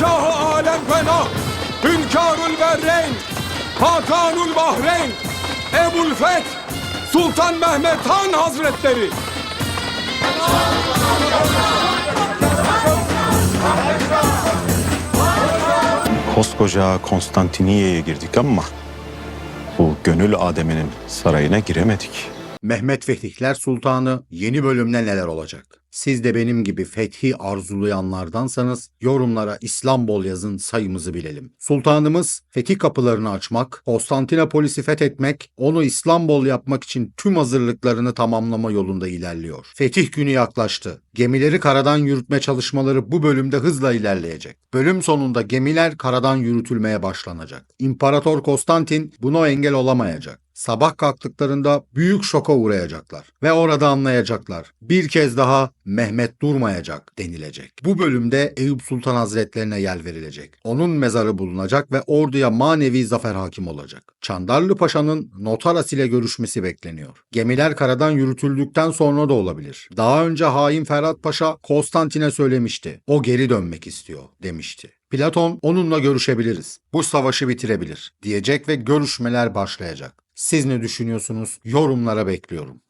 Şah-ı alem fena, hünkârul berreyn, hakanul bahreyn, Ebul Feth, Sultan Mehmet Han Hazretleri. Koskoca Konstantiniye'ye girdik ama bu gönül Adem'inin sarayına giremedik. Mehmet Fetihler Sultanı yeni bölümde neler olacak? Siz de benim gibi fethi arzulayanlardansanız yorumlara İslambol yazın sayımızı bilelim. Sultanımız fetih kapılarını açmak, Konstantinopolis'i fethetmek, onu İslambol yapmak için tüm hazırlıklarını tamamlama yolunda ilerliyor. Fetih günü yaklaştı. Gemileri karadan yürütme çalışmaları bu bölümde hızla ilerleyecek. Bölüm sonunda gemiler karadan yürütülmeye başlanacak. İmparator Konstantin buna engel olamayacak. Sabah kalktıklarında büyük şoka uğrayacaklar ve orada anlayacaklar. Bir kez daha Mehmet durmayacak denilecek. Bu bölümde Eyüp Sultan Hazretlerine yer verilecek. Onun mezarı bulunacak ve orduya manevi zafer hakim olacak. Çandarlı Paşa'nın Notaras ile görüşmesi bekleniyor. Gemiler karadan yürütüldükten sonra da olabilir. Daha önce hain Ferhat Paşa Konstantin'e söylemişti. O geri dönmek istiyor demişti. Platon onunla görüşebiliriz. Bu savaşı bitirebilir diyecek ve görüşmeler başlayacak. Siz ne düşünüyorsunuz? Yorumlara bekliyorum.